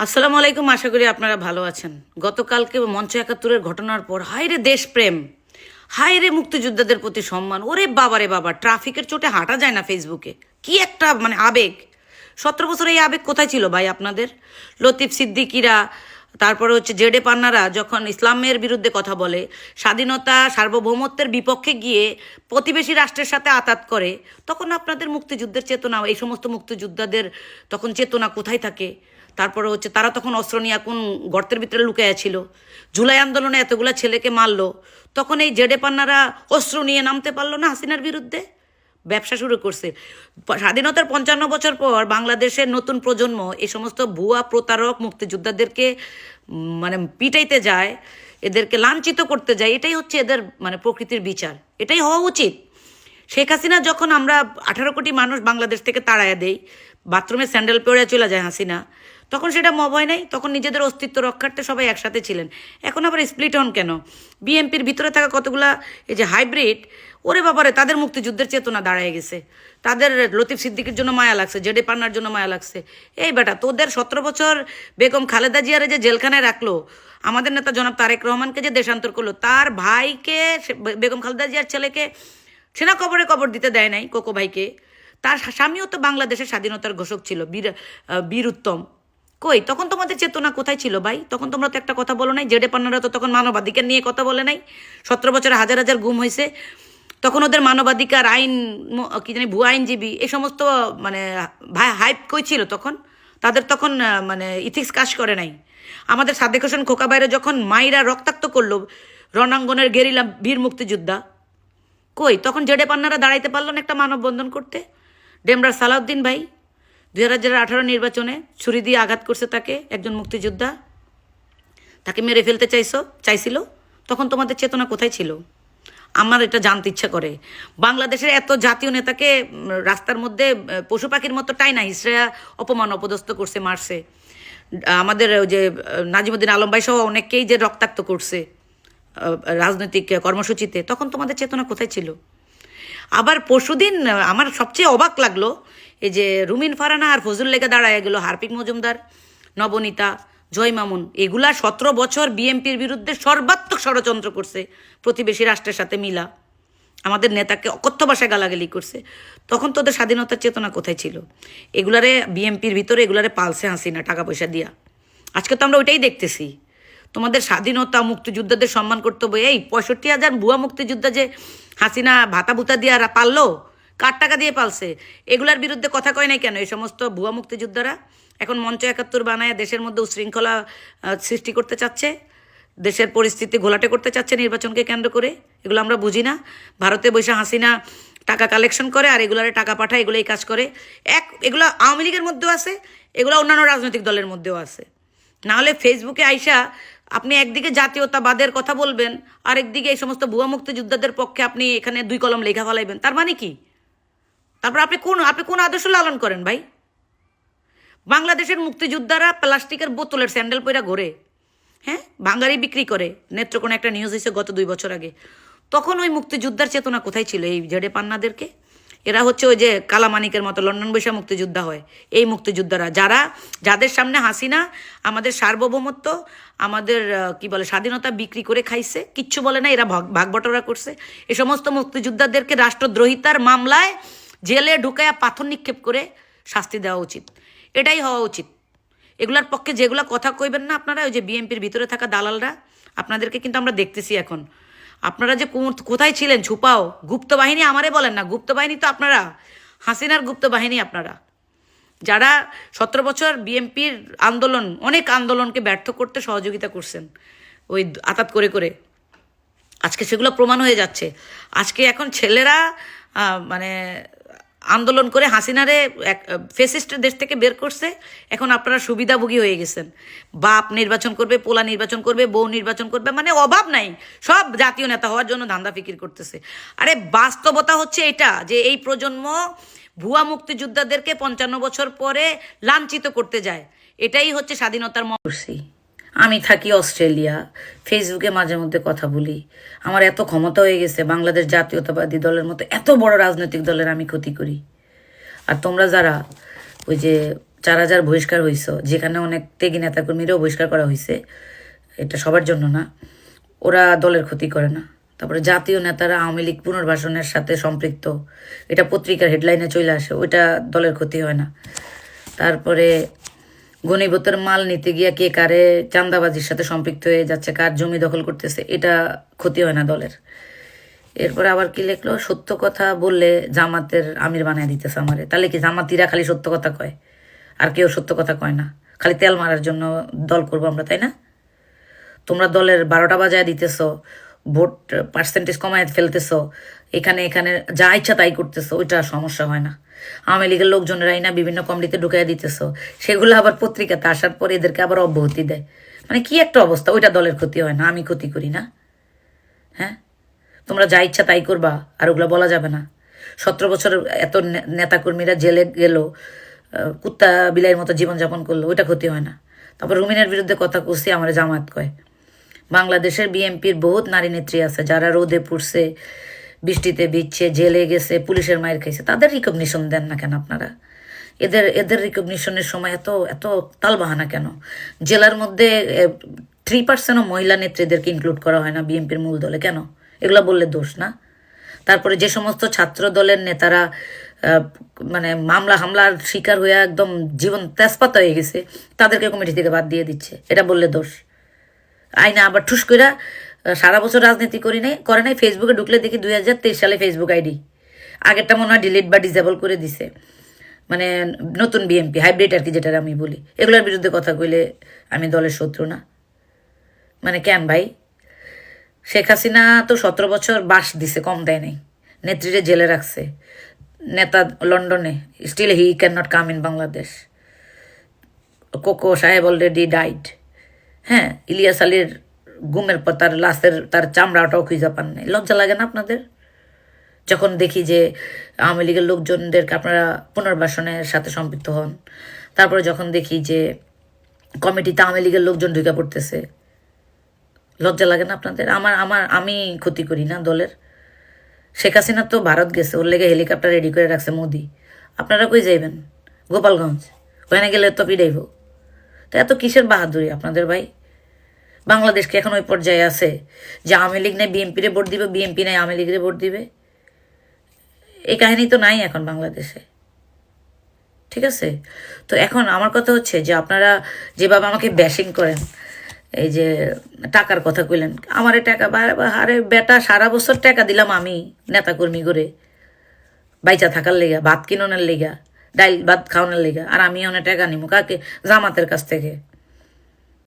আসসালামু আলাইকুম, আশা করি আপনারা ভালো আছেন। গতকালকে মঞ্চ একাত্তরের ঘটনার পর হায়রে দেশপ্রেম, হায়রে মুক্তিযোদ্ধাদের প্রতি সম্মান। ওরে বাবারে বাবা, ট্রাফিকের চোটে হাঁটা যায় না ফেসবুকে। কি একটা মানে আবেগ। সতেরো বছর এই আবেগ কোথায় ছিল ভাই আপনাদের? লতিফ সিদ্দিকিরা তারপরে হচ্ছে জেডে পান্নারা যখন ইসলামের বিরুদ্ধে কথা বলে, স্বাধীনতা, সার্বভৌমত্বের বিপক্ষে গিয়ে প্রতিবেশী রাষ্ট্রের সাথে আতাত করে, তখন আপনাদের মুক্তিযুদ্ধের চেতনা, এই সমস্ত মুক্তিযোদ্ধাদের তখন চেতনা কোথায় থাকে? তারপরে হচ্ছে তারা তখন অস্ত্র নিয়ে কোন গর্তের ভিতরে লুকাইয়া ছিল? জুলাই আন্দোলনে এতগুলা ছেলেকে মারলো, তখন এই জেডে পান্নারা অস্ত্র নিয়ে নামতে পারল না হাসিনার বিরুদ্ধে? ব্যবসা শুরু করছে। স্বাধীনতার পঞ্চান্ন বছর পর বাংলাদেশের নতুন প্রজন্ম, এই সমস্ত ভুয়া প্রতারক মুক্তিযোদ্ধাদেরকে মানে পিটাইতে যায়, এদেরকে লাঞ্ছিত করতে যায়, এটাই হচ্ছে এদের মানে প্রকৃতির বিচার। এটাই হওয়া উচিত। শেখ হাসিনা যখন আমরা আঠারো কোটি মানুষ বাংলাদেশ থেকে তাড়াইয়া দেই বাথরুমে স্যান্ডেল পরে চলে যায় হাসিনা। তখন সেটা মবয় নাই, তখন নিজেদের অস্তিত্ব রক্ষার্থে সবাই একসাথে ছিলেন। এখন আবার স্প্লিট হন কেন? বিএনপির ভিতরে থাকা কতগুলা এই যে হাইব্রিড ওরে বাবারে, তাদের মুক্তিযুদ্ধের চেতনা দাঁড়ায় গেছে। তাদের লতিফ সিদ্দিকির জন্য মায়া লাগছে, জেডে পান্নার জন্য মায়া লাগছে। এই বেটা, তোদের সতেরো বছর বেগম খালেদা জিয়ারে যে জেলখানায় রাখল, আমাদের নেতা জনাব তারেক রহমানকে যে দেশান্তর করল, তার ভাইকে বেগম খালেদা জিয়ার ছেলেকে সেনা কবরে কবর দিতে দেয় নাই কোকো ভাইকে। তার স্বামীও তো বাংলাদেশের স্বাধীনতার ঘোষক ছিল, বীর বীর উত্তম। কই, তখন তোমাদের চেতনা কোথায় ছিল ভাই? তখন তোমরা তো একটা কথা বলো নাই, জেডে পান্নারা তো তখন মানবাধিকার নিয়ে কথা বলে নাই। সতেরো বছরে হাজার হাজার গুম হয়েছে। তখন ওদের মানবাধিকার আইন কি জানি ভুয়া আইনজীবী এই সমস্ত মানে ভাই হাইপ কই ছিল তখন? তাদের তখন মানে ইথিক্স কাজ করে নাই। আমাদের সাদেক হোসেন খোকা বাইরে যখন মাইরা রক্তাক্ত করল, রণাঙ্গনের গেরিলা বীর মুক্তিযোদ্ধা, কই, তখন জেডে পান্নারা দাঁড়াইতে পারল না একটা মানববন্ধন করতে? ডেমরার সালাউদ্দিন ভাই, দুই হাজার নির্বাচনে ছুরি দিয়ে আঘাত করছে তাকে একজন মুক্তিযোদ্ধা। তাকে মেরে ফেলতে চাইছো, চাইছিল, তখন তোমাদের চেতনা কোথায় ছিল? আমার এটা জানতে ইচ্ছা করে। বাংলাদেশের এত জাতীয় নেতাকে রাস্তার মধ্যে পশু পাখির মতো টাই না হিসরা অপমান অপদস্থ করছে মারছে। আমাদের ওই যে, নাজিমুদ্দিন আলম ভাই সহ অনেককেই যে রক্তাক্ত করছে রাজনৈতিক কর্মসূচিতে, তখন তোমাদের চেতনা কোথায় ছিল? আবার পরশুদিন আমার সবচেয়ে অবাক লাগল, এই যে রুমিন ফারানা আর ফজল লেগে দাঁড়ায় গেল, হার্পিক মজুমদার, নবনীতা, জয় মামুন, এগুলা সতেরো বছর বিএমপির বিরুদ্ধে সর্বাত্মক ষড়যন্ত্র করছে, প্রতিবেশী রাষ্ট্রের সাথে মিলা। আমাদের নেতাকে অকথ্য ভাষায় গালাগালি করছে। তখন তোদের স্বাধীনতার চেতনা কোথায় ছিল? এগুলারে বিএমপির ভিতরে এগুলারে পালসে হাসি না টাকা পয়সা দিয়া। আজকে তো আমরা ওইটাই দেখতেছি। তোমাদের স্বাধীনতা মুক্তিযোদ্ধাদের সম্মান করতে হবে। এই পঁয়ষট্টি হাজার ভুয়া মুক্তিযোদ্ধা যে হাসিনা ভাতা ভুতা দিয়ে পারল, কার টাকা দিয়ে পালছে? এগুলার বিরুদ্ধে কথা কয় নাই কেন? এই সমস্ত ভুয়া মুক্তিযোদ্ধারা এখন মঞ্চ একাত্তর বানায় দেশের মধ্যে উশৃঙ্খলা সৃষ্টি করতে চাচ্ছে, দেশের পরিস্থিতি ঘোলাটে করতে চাচ্ছে নির্বাচনকে কেন্দ্র করে। এগুলো আমরা বুঝি না। ভারতে বসে হাসিনা টাকা কালেকশন করে আর এগুলারে টাকা পাঠায় এগুলো এই কাজ করে। এক, এগুলো আওয়ামী লীগের মধ্যেও আছে, এগুলো অন্যান্য রাজনৈতিক দলের মধ্যেও আছে। নাহলে ফেসবুকে আইসা আপনি একদিকে জাতীয়তাবাদের কথা বলবেন আর একদিকে এই সমস্ত ভুয়া মুক্তিযোদ্ধাদের পক্ষে আপনি এখানে দুই কলম লেখা ফেলাইবেন। তার মানে কি? তারপর আপনি কোন আপনি কোন আদর্শ লালন করেন ভাই? বাংলাদেশের মুক্তিযোদ্ধারা প্লাস্টিকের বোতলের স্যান্ডেল পইরা ঘোরে হ্যাঁ? বাঙালি বিক্রি করে নেত্রকোণে একটা নিউজ হয়েছে গত দুই বছর আগে। তখন ওই মুক্তিযোদ্ধার চেতনা কোথায় ছিল এই জেডে পান্নাদেরকে? এরা হচ্ছে ওই যে কালামানিকের মতো লন্ডন বৈশা মুক্তিযোদ্ধা হয়। এই মুক্তিযোদ্ধারা, যারা, যাদের সামনে হাসিনা, আমাদের সার্বভৌমত্ব, আমাদের কি বলে, স্বাধীনতা বিক্রি করে খাইছে, কিচ্ছু বলে না, এরা ভাগ ভাগ বটরা করছে। এ সমস্ত মুক্তিযোদ্ধাদেরকে রাষ্ট্রদ্রোহিতার মামলায় জেলে ঢুকায়া পাথর নিক্ষেপ করে শাস্তি দেওয়া উচিত। এটাই হওয়া উচিত। এগুলার পক্ষে যেগুলো কথা কইবেন না আপনারা, ওই যে বিএনপির ভিতরে থাকা দালালরা, আপনাদেরকে কিন্তু আমরা দেখতেছি এখন। আপনারা যে কোথায় ছিলেন? ছুপাও গুপ্ত বাহিনী আমারে বলেন না। গুপ্ত বাহিনী তো আপনারা। হাসিনার গুপ্ত বাহিনী আপনারা। যারা সতেরো বছর বিএমপির আন্দোলন, অনেক আন্দোলনকে ব্যর্থ করতে সহযোগিতা করছেন, ওই আতাত করে করে। আজকে সেগুলো প্রমাণ হয়ে যাচ্ছে। আজকে এখন ছেলেরা মানে আন্দোলন করে হাসিনারে এক ফেসিস্ট দেশ থেকে বের করছে। এখন আপনারা সুবিধাভোগী হয়ে গেছেন। বাপ নির্বাচন করবে, পোলা নির্বাচন করবে, বউ নির্বাচন করবে মানে অভাব নাই। সব জাতীয় নেতা হওয়ার জন্য ধান্দা ফিকির করতেছে। আরে বাস্তবতা হচ্ছে এটা, যে এই প্রজন্ম ভুয়া মুক্তিযোদ্ধাদেরকে পঞ্চান্ন বছর পরে লাঞ্ছিত করতে যায়। এটাই হচ্ছে স্বাধীনতার মর্সি আমি থাকি অস্ট্রেলিয়া। ফেসবুকে মাঝে মধ্যে কথা বলি। আমার এত ক্ষমতা হয়ে গেছে, বাংলাদেশ জাতীয়তাবাদী দলের মতো এত বড় রাজনৈতিক দলের আমি ক্ষতি করি। আর তোমরা যারা ওই যে চার হাজার বহিষ্কার হয়েছ যেখানে অনেক ত্যাগী নেতাকর্মীরাও বহিষ্কার করা হয়েছে এটা সবার জন্য না। ওরা দলের ক্ষতি করে না। তারপরে জাতীয় নেতারা আওয়ামী লীগ পুনর্বাসনের সাথে সম্পৃক্ত, এটা পত্রিকার হেডলাইনে চলে আসে, ওইটা দলের ক্ষতি হয় না। তারপরে গণিবতের মাল নিতে গিয়া কে কারে চান্দাবাজির সাথে সম্পৃক্ত হয়ে যাচ্ছে, কার জমি দখল করতেছে, এটা ক্ষতি হয় না দলের। এরপরে আবার কি লিখলো? সত্য কথা বললে জামাতের আমির বানিয়ে দিতেছে আমারে। তাহলে কি জামাতিরা খালি সত্য কথা কয়? আর কেউ সত্য কথা কয় না। খালি তেল মারার জন্য দল করব আমরা, তাই না? তোমরা দলের বারোটা বাজায় দিতেছ, ভোট পার্সেন্টেজ কমায় ফেলতেছ, এখানে এখানে যা ইচ্ছা তাই করতেছ, ওইটা সমস্যা হয় না। আওয়ামী লীগের লোকজনেরাই না বিভিন্ন কমিটিতে ঢুকাই দিতেছ। সেগুলো আবার পত্রিকাতে আসার পরে এদেরকে আবার অব্যাহতি দেয়। মানে কি একটা অবস্থা? ওইটা দলের ক্ষতি হয় না, আমি ক্ষতি করি না। হ্যাঁ? তোমরা যা ইচ্ছা তাই করবা, আর ওগুলো বলা যাবে না। সতেরো বছর এত নেতাকর্মীরা জেলে গেল কুত্তা বিলাইয়ের মতো জীবনযাপন করল, ওইটা ক্ষতি হয় না। তারপর রুমিনের বিরুদ্ধে কথা কুসি আমার জামাত কয়। বাংলাদেশের বিএনপির বহুত নারী নেত্রী আছে, যারা রোদে পুড়ছে বৃষ্টিতে বিচ্ছে জেলে গেছে পুলিশের মায়ের খাইছে তাদের রিকগনিশন দেন না কেন আপনারা? এদের এদের রিকগনিশনের সময় এত এত তালবাহানা কেন? জেলার মধ্যে থ্রি পার্সেন্টও মহিলা নেত্রীদেরকে ইনক্লুড করা হয় না বিএনপির মূল দলে কেন? এগুলো বললে দোষ না? তারপরে যে সমস্ত ছাত্র দলের নেতারা মানে মামলা হামলার শিকার হয়ে একদম জীবন তেজপাতা হয়ে গেছে তাদেরকে কমিটি থেকে বাদ দিয়ে দিচ্ছে এটা বললে দোষ। আইনা আবার ঠুস আহ, সারা বছর রাজনীতি করি নাই, করে নাই ফেসবুকে ঢুকলে দেখি দুই হাজার তেইশ সালে ফেসবুক আইডি আগেরটা মনে হয় ডিলিট বা ডিসেবল করে দিছে। মানে নতুন বিএমপি হাইব্রিড আর কি যেটা আমি বলি। এগুলোর বিরুদ্ধে কথা কইলে আমি দলের শত্রু না। মানে কেন ভাই? শেখ হাসিনা তো সতেরো বছর বাস দিছে, কম দেয় নাই। নেত্রীরে জেলে রাখছে। নেতা লন্ডনে still he can not come in Bangladesh Koko সাহেব অলরেডি ডাইড হ্যাঁ ইলিয়াস আলীর গুমের পর তার লাশের, তার চামড়াটাও খুঁজে পান নাই। লজ্জা লাগে না আপনাদের? যখন দেখি যে আওয়ামী লীগের লোকজনদেরকে আপনারা পুনর্বাসনের সাথে সম্পৃক্ত হন, তারপরে যখন দেখি যে কমিটিতে আওয়ামী লীগের লোকজন ঢুকে পড়তেছে, লজ্জা লাগে না আপনাদের? আমার আমার, আমি ক্ষতি করি না দলের। শেখ হাসিনা তো ভারত গেছে, ওর লেগে হেলিকপ্টার রেডি করে রাখছে মোদি। আপনারা কই যাইবেন? গোপালগঞ্জ? ওখানে গেলে তো পিডাইব। তো এত কিসের বাহাদুরি আপনাদের ভাই? বাংলাদেশ কি এখন ওই পর্যায়ে আছে? যে আওয়ামী লীগ নেই বিএনপিরে ভোট দিবে, বিএনপি নেই, আওয়ামী লীগের ভোট দিবে? এই কাহিনী তো নাই এখন বাংলাদেশে। ঠিক আছে? তো এখন আমার কথা হচ্ছে যে আপনারা যেভাবে আমাকে ব্যাশিং করেন, এই যে টাকার কথা কইলেন, আমারে টাকা আরে বেটা, সারা বছর টাকা দিলাম আমি নেতাকর্মী করে। বাইচা থাকার লেগা, ভাত কিনোনের লেগা, ডাইল ভাত খাওয়ানোর লেগা, আর আমি অনেক টাকা নিমু কাকে? জামাতের কাছ থেকে।